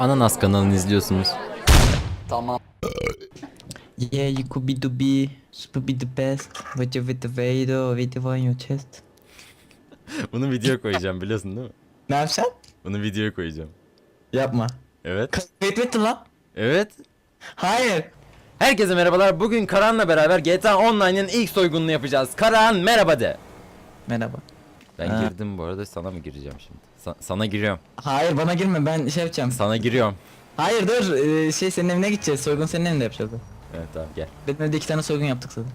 Ananas kanalını izliyorsunuz. Tamam. Yeah, you could be to be, super be the best. With you with the with the on your chest. Bunu video koyacağım biliyorsun değil mi? Ne yapacaksın? Bunu videoya koyacağım. Yapma. Evet. Kayıt ettin lan. Evet. Hayır. Herkese merhabalar. Bugün Karan'la beraber GTA Online'ın ilk soygununu yapacağız. Karan merhaba de. Merhaba. Ben Ha. girdim bu arada sana mı gireceğim şimdi? Sa- sana giriyorum. Hayır bana girme ben şey yapacağım. Sana giriyorum. Hayır dur ee, şey senin evine gideceğiz. Soygun senin evinde yapacağız. Evet tamam gel. Benim evde iki tane soygun yaptık zaten.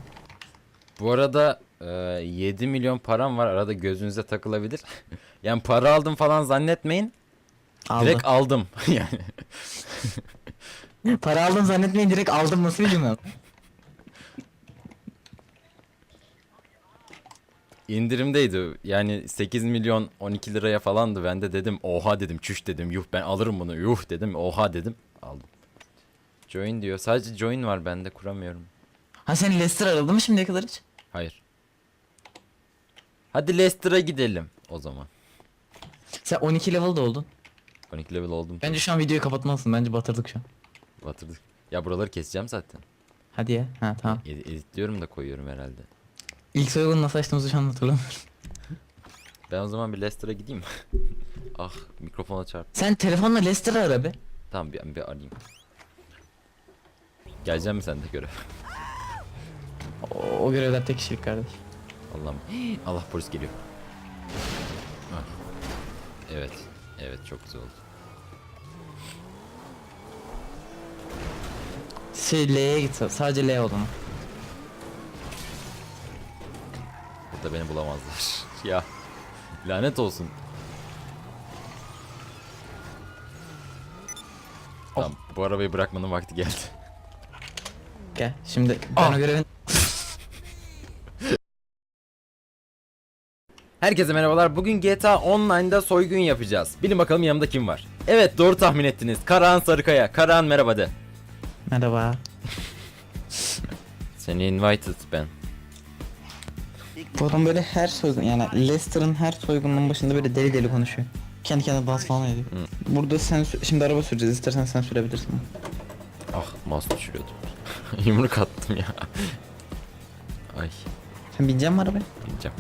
Bu arada e, 7 milyon param var. Arada gözünüze takılabilir. yani para aldım falan zannetmeyin. Aldım. Direkt aldım. yani. Para aldım zannetmeyin direkt aldım nasıl bir cümle? İndirimdeydi. Yani 8 milyon 12 liraya falandı. Ben de dedim oha dedim çüş dedim. Yuh ben alırım bunu. Yuh dedim oha dedim. Aldım. Join diyor. Sadece join var bende kuramıyorum. Ha sen Lester aradı mı şimdiye kadar hiç? Hayır. Hadi Leicester'a gidelim o zaman. Sen 12 level oldun. 12 level oldum. Bence şu an videoyu kapatmalısın. Bence batırdık şu an. Batırdık. Ya buraları keseceğim zaten. Hadi ya. Ha tamam. Ed- editliyorum da koyuyorum herhalde. İlk soygunu nasıl açtığımızı şu an hatırlamıyorum. Ben o zaman bir Leicester'a gideyim. ah mikrofona çarp. Sen telefonla Lester'ı ara be. Tamam bir, bir arayayım. Geleceğim mi sen de görev? O, o görevler tek kişilik kardeş. Allah'ım. Allah polis geliyor. Ah. Evet. Evet çok güzel oldu. Şey L'ye git sadece L oldu Burada beni bulamazlar. ya. Lanet olsun. Tamam bu arabayı bırakmanın vakti geldi. Gel şimdi ben Ah. o görevin Herkese merhabalar. Bugün GTA Online'da soygun yapacağız. Bilin bakalım yanımda kim var? Evet doğru tahmin ettiniz. Karahan Sarıkaya. Karahan merhaba de. Merhaba. Seni invited ben. Bu adam böyle her soygun yani Lester'ın her soygununun başında böyle deli deli konuşuyor. Kendi kendine bas falan ediyor. Burada sen şimdi araba süreceğiz istersen sen sürebilirsin. Ah mouse düşürüyordum. Yumruk attım ya. Ay Sen binecek misin arabaya? bineceğim.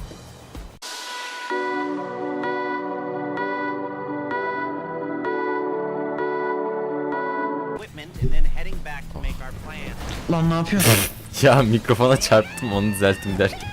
Lan ne yapıyorsun? Ya mikrofona çarptım onu düzelttim derken.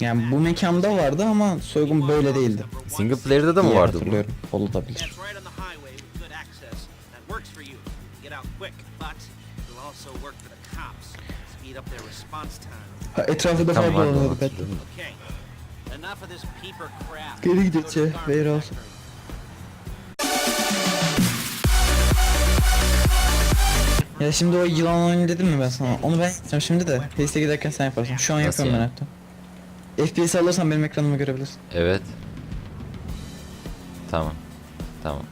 Yani bu mekanda vardı ama soygun böyle değildi. Single player'da da mı vardı bu? hatırlıyorum. Olabilir. That's right on the highway with good access. That works ya, şimdi o yılan oyunu dedim mi ben sana? Onu ben yapacağım şimdi de. Pace'e giderken sen yaparsın. Şu an Nasıl yapıyorum ben hatta. FPS alırsan benim ekranımı görebilirsin. Evet. Tamam. Tamam.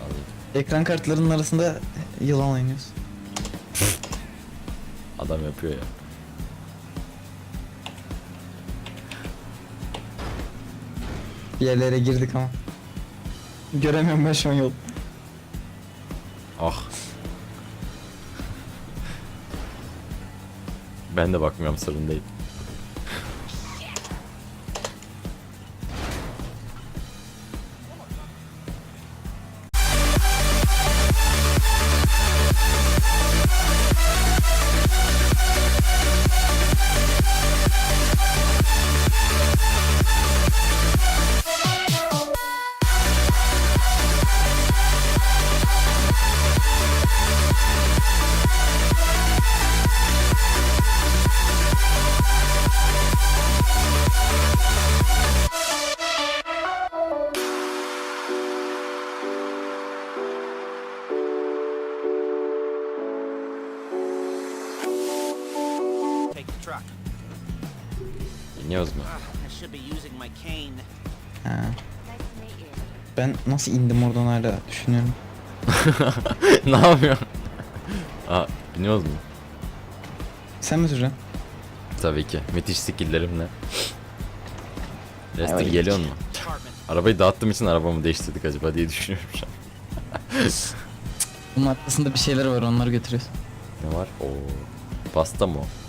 Alayım. Ekran kartlarının arasında yılan oynuyoruz. Adam yapıyor ya. Bir yerlere girdik ama. Göremiyorum ben şu an yol. Ah. Ben de bakmıyorum sorun değil. Ben nasıl indim oradan hala düşünüyorum. ne yapıyorsun? Aa, biniyoruz mu? Sen mi süreceksin? Tabii ki. Müthiş skilllerimle. Lester geliyor mu? Arabayı dağıttığım için arabamı değiştirdik acaba diye düşünüyorum şu an. Bunun arkasında bir şeyler var onları götürüyoruz. Ne var? Oo. Pasta mı o?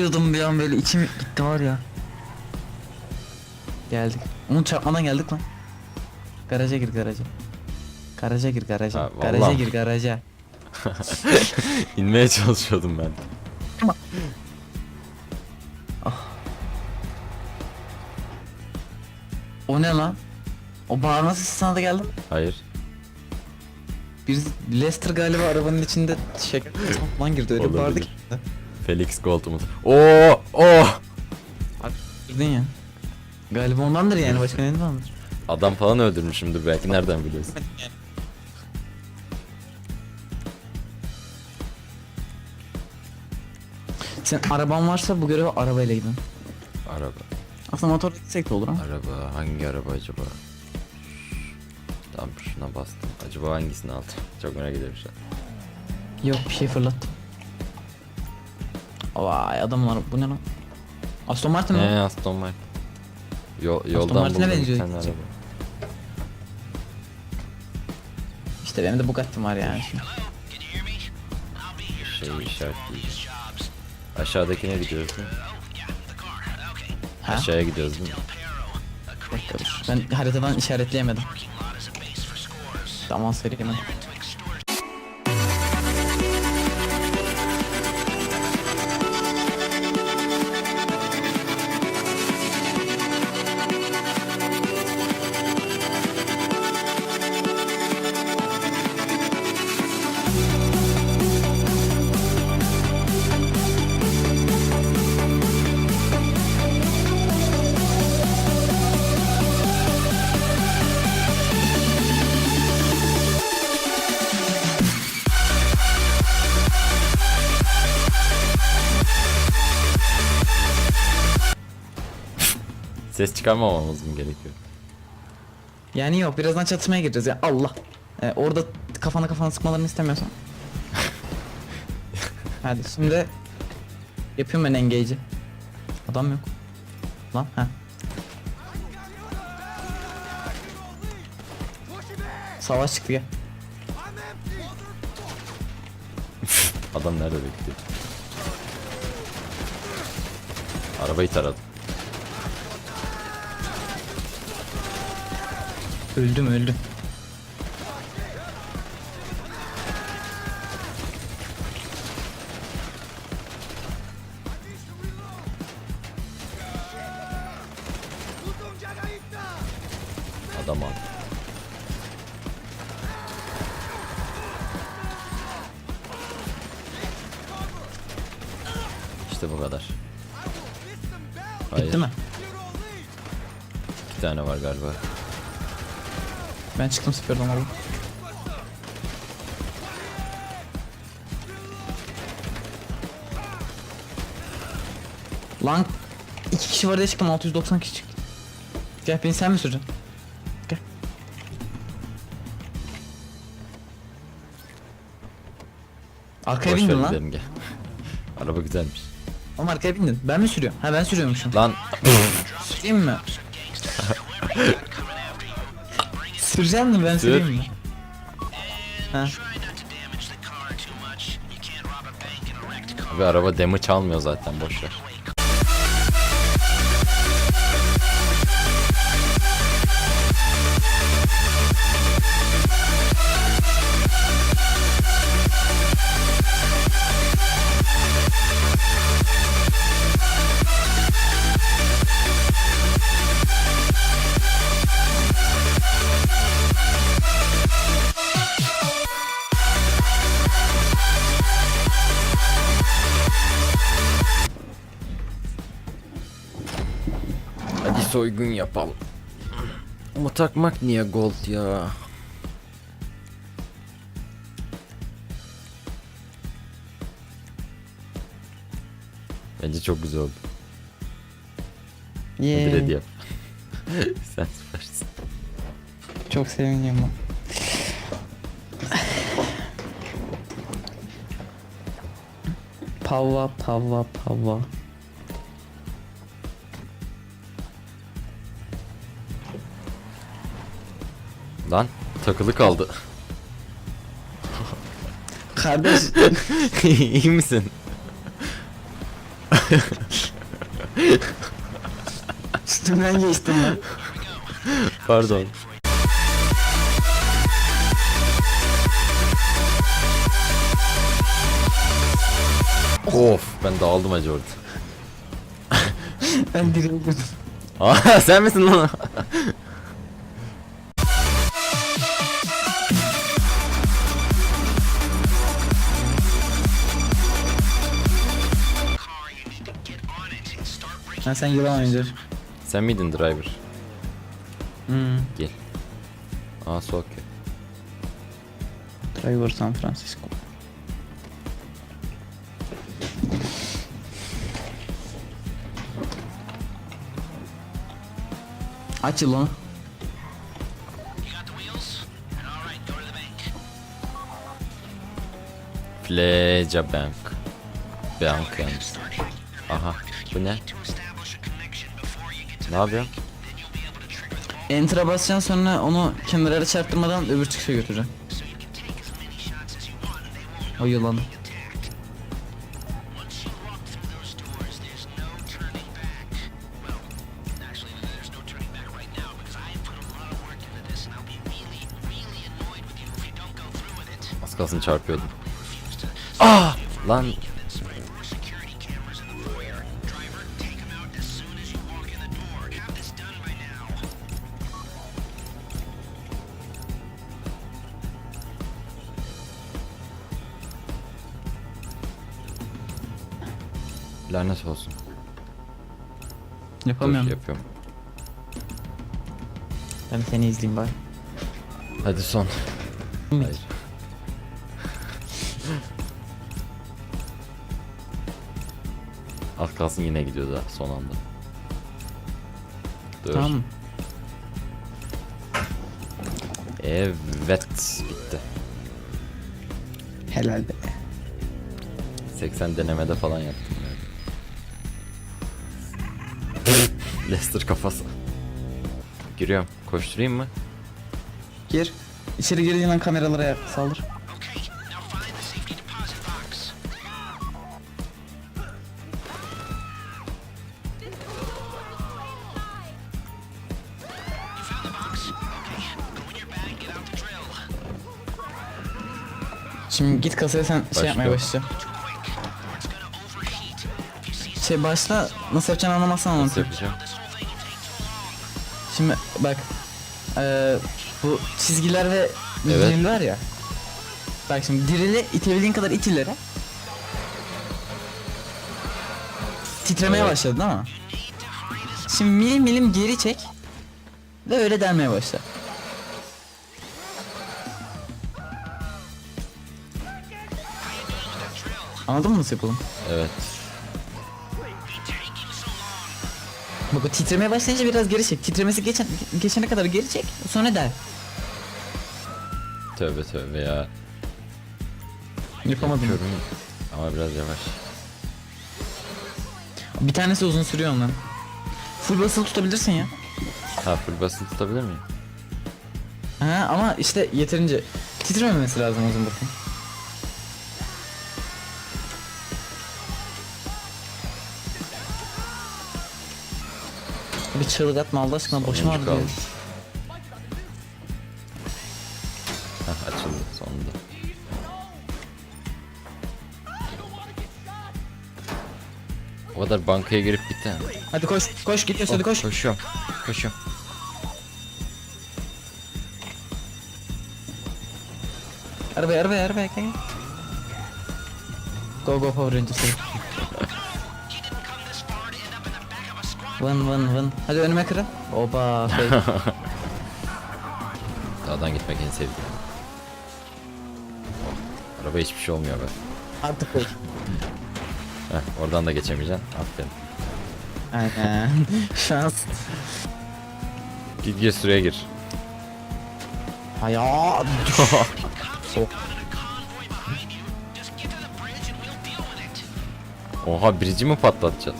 Vuruyordum bir an böyle içim gitti var ya. Geldik. Onu çarpmadan geldik lan. Garaja gir garaja. Garaja gir garaja. Ha, garaja gir garaja. İnmeye çalışıyordum ben. O ne lan? O bağırma sesi sana da geldi. mi? Hayır. Bir Lester galiba arabanın içinde şey lan girdi öyle Olabilir. bağırdı ki. Felix Gold'umuz. Oo! Oo! Girdin ya. Galiba ondandır yani başka nedendir? Adam falan öldürmüşümdür belki nereden biliyorsun? Sen araban varsa bu göreve arabayla gidin. Araba. Aslında motor gitsek de olur ama. Araba. Hangi araba acaba? Tamam şuna bastım. Acaba hangisini aldım? Çok merak ediyorum şu an. Yok bir şey fırlattım. Vay adamlar bu ne lan? Aston Martin mi? Eee Aston Martin. Yol, yoldan Martin'e buldum bir benziyor. İşte benim de Bugatti'm var yani. Şey işaretleyeceğim. Aşağıdakine gidiyoruz değil mi? Ha? Aşağıya gidiyoruz değil mi? Bekle dur. Ben haritadan işaretleyemedim. Tamam vereyim çıkarmamamız mı gerekiyor? Yani yok birazdan çatışmaya gireceğiz ya Allah. Ee, orada kafana kafana sıkmalarını istemiyorsan. Hadi şimdi yapıyorum ben engage'i. Adam yok. Lan ha. Savaş çıktı gel. Adam nerede bekliyor? Arabayı taradım. Öldüm öldüm. Adam al. İşte bu kadar. Hayır. Bitti mi? İki tane var galiba. Ben çıktım siperden oğlum. Lan iki kişi var diye çıktım 690 kişi çıktı. Gel beni sen mi süreceksin? Gel. Arkaya Boş ver bindin lan. gidelim gel. Araba güzelmiş. Oğlum arkaya bindin. Ben mi sürüyorum? Ha ben sürüyormuşum. Lan Süreyim mi? Süreceksin mi ben Sür. süreyim mi? Ha. abi araba damage çalmıyor zaten boş soygun yapalım. Ama takmak niye gold ya? Bence çok güzel oldu. Bir hediye yap. Sen süpersin. Çok seviniyorum ben. Pavva pavva pavva. Lan takılı kaldı. Kardeş İyi misin? üstümden geçtim ben. Pardon. Of ben dağıldım acı orada. Ben dirildim. Aa sen misin lan? Ha sen yılan oyuncu. sen miydin driver? Hmm. Gel. Aa soğuk ya. Driver San Francisco. Aç yılanı. Fleca Bank. Bank. Aha bu ne? Ne yapıyorsun? Enter'a basacaksın sonra onu kenara çarptırmadan öbür çıkışa götüreceksin. O yılan. Az kalsın çarpıyordum. Aa! Lan Lanet olsun. Dur Yapamıyorum. yapıyorum. Ben seni izleyeyim bari. Hadi son. Hayır. Az kalsın yine gidiyor da son anda. Dur. Tamam? Evet bitti. Helal be. 80 denemede falan yaptım. Leicester kafası. Giriyorum. Koşturayım mı? Gir. İçeri girdiğin an kameralara saldır. Şimdi git kasaya sen şey yapmaya başla. Şey başla nasıl yapacağını anlamazsan Nasıl anlatayım. yapacağım? Şimdi bak eee, bu çizgiler ve Evet. diril var ya. Bak şimdi dirili itebildiğin kadar it ileri. Titremeye Evet. başladın ama. Şimdi milim milim geri çek. Ve öyle delmeye başla. Anladın mı nasıl yapalım? Evet. O titremeye başlayınca biraz geri çek. Titremesi geçen, geçene kadar geri çek. Sonra del. Tövbe tövbe ya. Yapamadım. Yapıyorum ama biraz yavaş. Bir tanesi uzun sürüyor onların. Full basılı tutabilirsin ya. Ha full basılı tutabilir miyim? Ha ama işte yeterince titrememesi lazım zaman bakın. Bir çığlık atma Allah aşkına başım Sonuncu ağrıyor. kaldı. Hah açıldı sonunda. O kadar bankaya girip bitti. Hadi koş koş gidiyoruz hadi koş. Koşuyorum. Koşuyorum. Arabaya arabaya arabaya gel. Go go Power Rangers. Vın vın vın. Hadi önüme kırın. Oba fake. Dağdan gitmek en sevdiğim. Oh, araba hiçbir şey olmuyor be. Artık fake. Heh, oradan da geçemeyeceksin. Aferin. Aynen. Şans. Git gir sıraya gir. Hayat. Sok. Oha birici mi patlatacağız?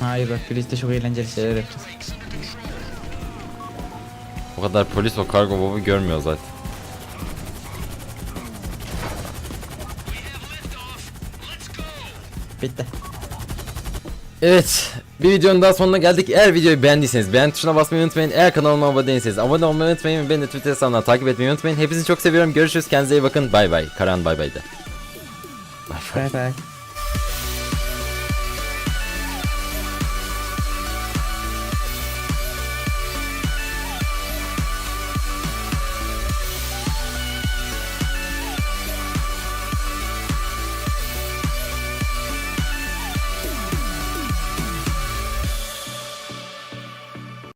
Hayır bak birlikte çok eğlenceli şeyler yapacağız. O kadar polis o kargo baba görmüyor zaten. Bitti. Evet. Bir videonun daha sonuna geldik. Eğer videoyu beğendiyseniz beğen tuşuna basmayı unutmayın. Eğer kanalıma abone değilseniz abone olmayı unutmayın. Beni de Twitter hesabından takip etmeyi unutmayın. Hepinizi çok seviyorum. Görüşürüz. Kendinize iyi bakın. Bay bay. Karan bay bay de. Bay bay. Bye bye.